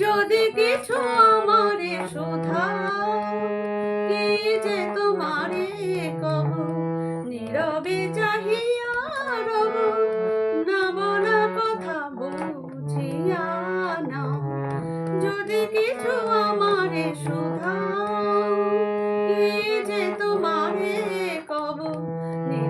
যদি কিছু আমারে শোধা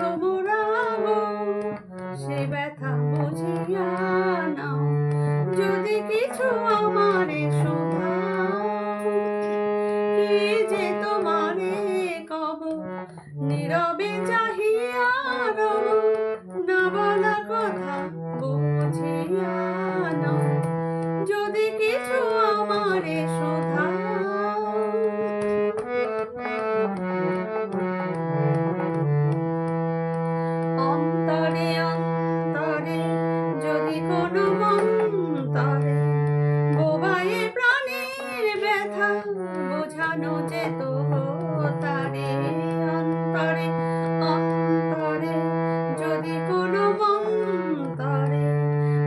Amor ব্যথা বোঝানো যেত তারে, অন্তরে অন্তরে। যদি কোনো মন্তরে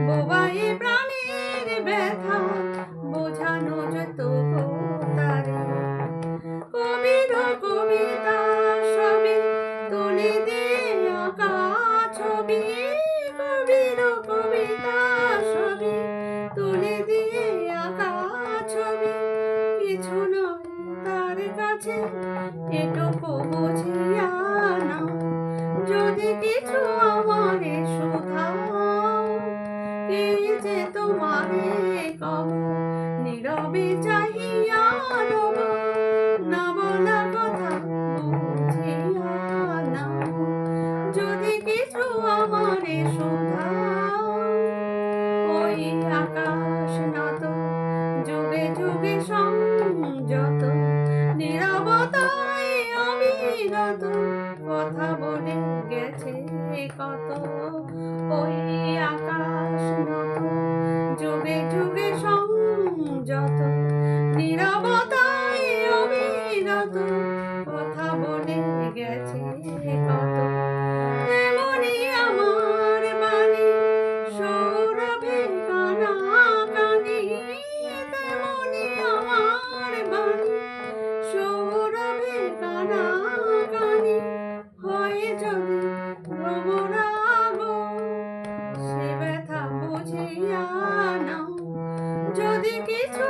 বোবায়ে প্রাণের ব্যথা বোঝানো যেত তারে, কবির কবিতা তুলে দিয়ে আঁকা ছবি, কবির কবিতা কাছে এটুকু বুঝিয়া না যদি কিছু আমারে শোধাও এই যে তোমারে নীরবে চাহিয়া অবিরত কথা বলে গেছে কত। ওই আকাশ মত যুগে যুগে সংযত, নিরবতায় অবিরত কথা বলে গেছে কত। বুঝিয়া নাও যদি কিছু